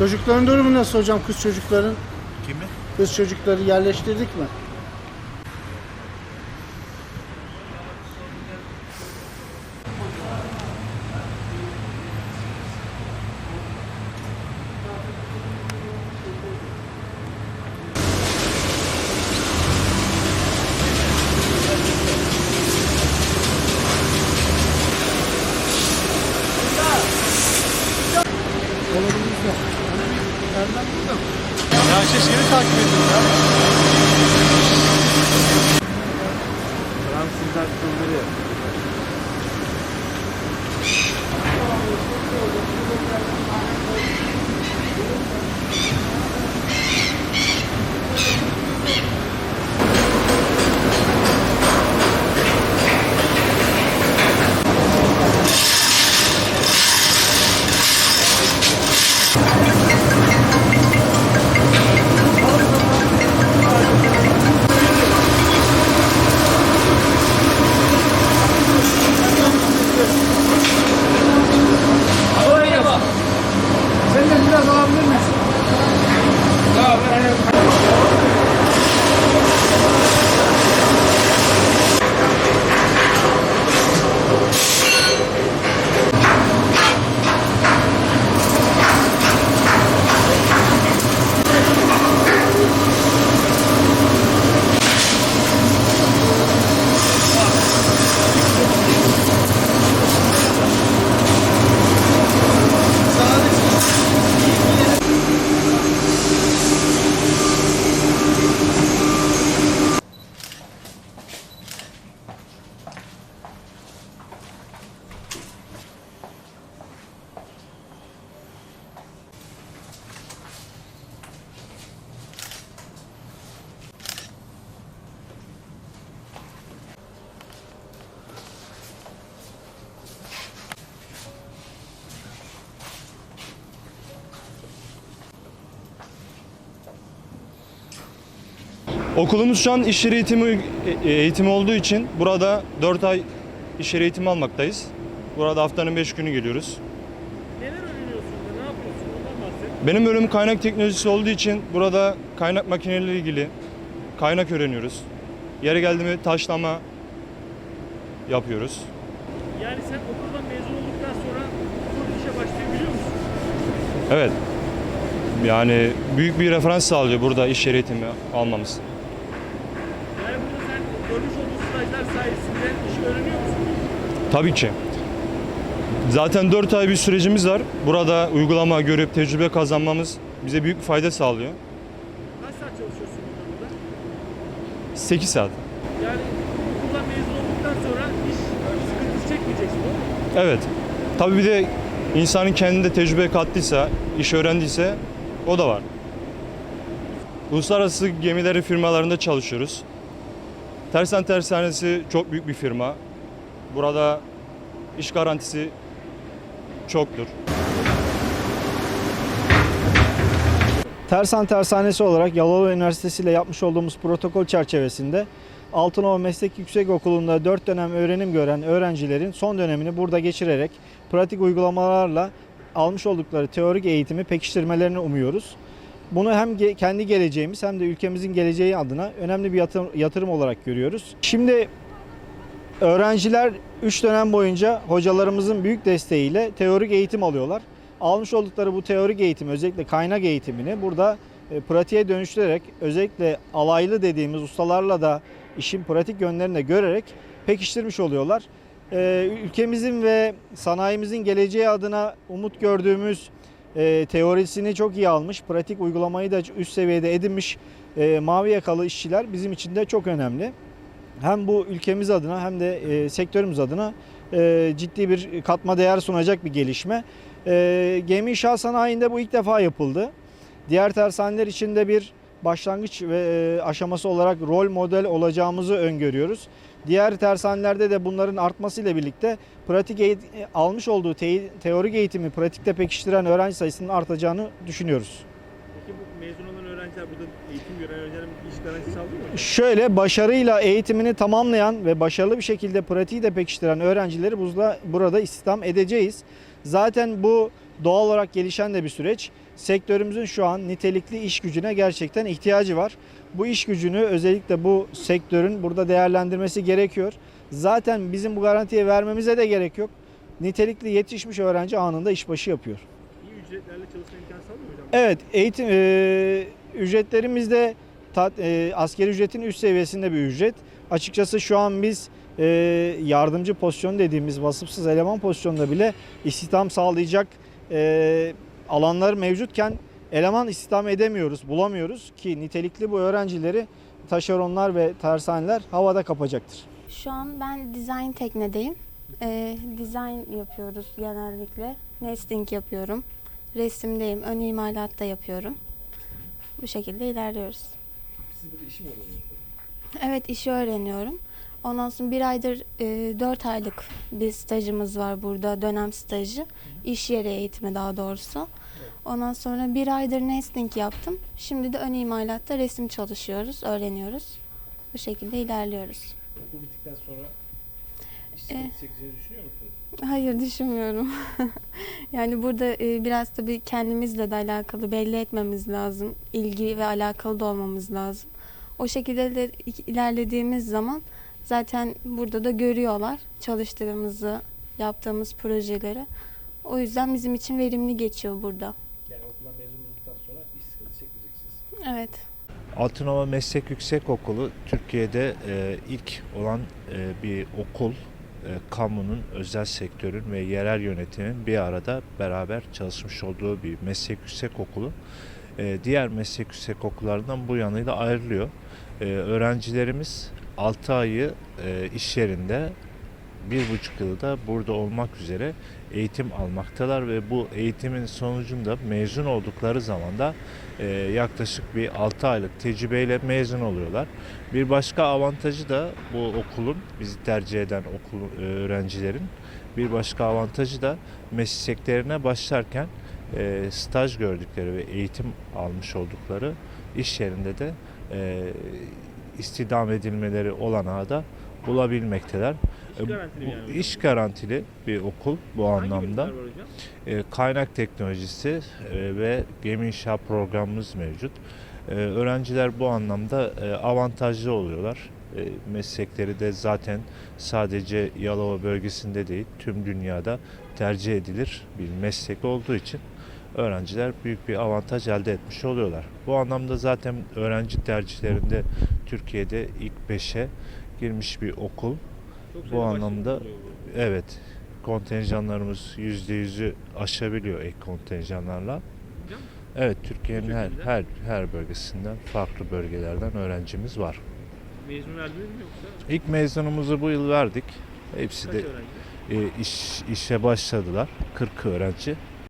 Çocukların durumu nasıl hocam kız çocukların? Kimi? Kız çocukları yerleştirdik mi? Okulumuz şu an iş yeri eğitimi, e- eğitimi olduğu için burada 4 ay iş yeri eğitimi almaktayız. Burada haftanın 5 günü geliyoruz. Neler öğreniyorsun da ne yapıyorsun? Ondan bahset. Benim bölüm kaynak teknolojisi olduğu için burada kaynak makineleriyle ilgili kaynak öğreniyoruz. Yere geldi mi taşlama yapıyoruz. Yani sen okuldan mezun olduktan sonra bu işe başlayabiliyor musun? Evet. Yani büyük bir referans sağlıyor burada iş yeri eğitimi almamız. Görmüş olduğun stajlar sayesinde iş öğreniyor musun? Tabii ki. Zaten 4 ay bir sürecimiz var. Burada uygulama görüp tecrübe kazanmamız bize büyük bir fayda sağlıyor. Kaç saat çalışıyorsun burada? 8 saat. Yani okuldan mezun olduktan sonra iş sıkıntısı çekmeyeceksin değil mi? Evet. Tabii bir de insanın kendinde tecrübe kattıysa, iş öğrendiyse o da var. Uluslararası gemileri firmalarında çalışıyoruz. Tersan Tersanesi çok büyük bir firma. Burada iş garantisi çoktur. Tersan Tersanesi olarak Yalova Üniversitesi ile yapmış olduğumuz protokol çerçevesinde Altınova Meslek Yüksekokulu'nda 4 dönem öğrenim gören öğrencilerin son dönemini burada geçirerek pratik uygulamalarla almış oldukları teorik eğitimi pekiştirmelerini umuyoruz. Bunu hem kendi geleceğimiz hem de ülkemizin geleceği adına önemli bir yatırım, yatırım olarak görüyoruz. Şimdi öğrenciler 3 dönem boyunca hocalarımızın büyük desteğiyle teorik eğitim alıyorlar. Almış oldukları bu teorik eğitim özellikle kaynak eğitimini burada e, pratiğe dönüştürerek özellikle alaylı dediğimiz ustalarla da işin pratik yönlerini de görerek pekiştirmiş oluyorlar. E, ülkemizin ve sanayimizin geleceği adına umut gördüğümüz e, teorisini çok iyi almış, pratik uygulamayı da üst seviyede edinmiş e, mavi yakalı işçiler bizim için de çok önemli. Hem bu ülkemiz adına hem de e, sektörümüz adına e, ciddi bir katma değer sunacak bir gelişme. E, gemi inşaat sanayinde bu ilk defa yapıldı. Diğer tersaneler için de bir başlangıç ve e, aşaması olarak rol model olacağımızı öngörüyoruz. Diğer tersanelerde de bunların artmasıyla birlikte pratik eğit- almış olduğu te- teorik eğitimi pratikte pekiştiren öğrenci sayısının artacağını düşünüyoruz. Peki bu mezun olan öğrenciler burada eğitim gören öğrencilerin iş garantisi alıyor mu? Şöyle başarıyla eğitimini tamamlayan ve başarılı bir şekilde pratiği de pekiştiren öğrencileri buzda, burada istihdam edeceğiz. Zaten bu doğal olarak gelişen de bir süreç. Sektörümüzün şu an nitelikli iş gücüne gerçekten ihtiyacı var. Bu iş gücünü özellikle bu sektörün burada değerlendirmesi gerekiyor. Zaten bizim bu garantiye vermemize de gerek yok. Nitelikli yetişmiş öğrenci anında işbaşı yapıyor. İyi ücretlerle çalışma imkanı sağlıyor mu hocam? Evet, eğitim e, ücretlerimiz de ta, e, askeri ücretin üst seviyesinde bir ücret. Açıkçası şu an biz e, yardımcı pozisyon dediğimiz vasıfsız eleman pozisyonunda bile istihdam sağlayacak e, alanlar mevcutken eleman istihdam edemiyoruz, bulamıyoruz ki nitelikli bu öğrencileri taşeronlar ve tersaneler havada kapacaktır. Şu an ben design teknedeyim. Ee, design yapıyoruz genellikle. Nesting yapıyorum. Resimdeyim. Ön imalatta yapıyorum. Bu şekilde ilerliyoruz. Siz burada işi mi öğreniyorsunuz? Evet işi öğreniyorum. Ondan sonra bir aydır e, 4 aylık bir stajımız var burada. Dönem stajı. İş yeri eğitimi daha doğrusu. Ondan sonra bir aydır nesting yaptım. Şimdi de ön imalatta resim çalışıyoruz, öğreniyoruz. Bu şekilde ilerliyoruz. Okul bittikten sonra iş çekeceğini düşünüyor musunuz? Hayır düşünmüyorum. yani burada e, biraz tabii kendimizle de alakalı belli etmemiz lazım. İlgi ve alakalı da olmamız lazım. O şekilde de ilerlediğimiz zaman zaten burada da görüyorlar çalıştığımızı, yaptığımız projeleri. O yüzden bizim için verimli geçiyor burada. Yani okuldan mezun olduktan sonra iş çekmeyeceksiniz. Evet. Altınova Meslek Yüksekokulu Türkiye'de e, ilk olan e, bir okul. E, kamunun, özel sektörün ve yerel yönetimin bir arada beraber çalışmış olduğu bir meslek yüksekokulu. E, diğer meslek yüksekokullarından bu yanıyla ayrılıyor. E, öğrencilerimiz 6 ayı e, iş yerinde, bir buçuk yılı da burada olmak üzere eğitim almaktalar ve bu eğitimin sonucunda mezun oldukları zaman da e, yaklaşık bir 6 aylık tecrübeyle mezun oluyorlar. Bir başka avantajı da bu okulun, bizi tercih eden okul e, öğrencilerin bir başka avantajı da mesleklerine başlarken e, staj gördükleri ve eğitim almış oldukları iş yerinde de e, istihdam edilmeleri olanağı da bulabilmekteler. İş garantili yani iş garantili bir okul bu Hangi anlamda. E, kaynak teknolojisi e, ve gemi inşaat programımız mevcut. E, öğrenciler bu anlamda e, avantajlı oluyorlar. E, meslekleri de zaten sadece Yalova bölgesinde değil tüm dünyada tercih edilir bir meslek olduğu için öğrenciler büyük bir avantaj elde etmiş oluyorlar. Bu anlamda zaten öğrenci tercihlerinde Türkiye'de ilk 5'e girmiş bir okul. Çok Bu anlamda- bu. Evet, kontenjanlarımız %100'ü aşabiliyor ek kontenjanlarla. Evet, Türkiye'nin her her her bölgesinden, farklı bölgelerden öğrencimiz var. Mezun verdiniz mi yoksa İlk mezunumuzu bu yıl verdik. Hepsi kaç de öğrenci? e, iş işe başladılar. 40 öğrenci.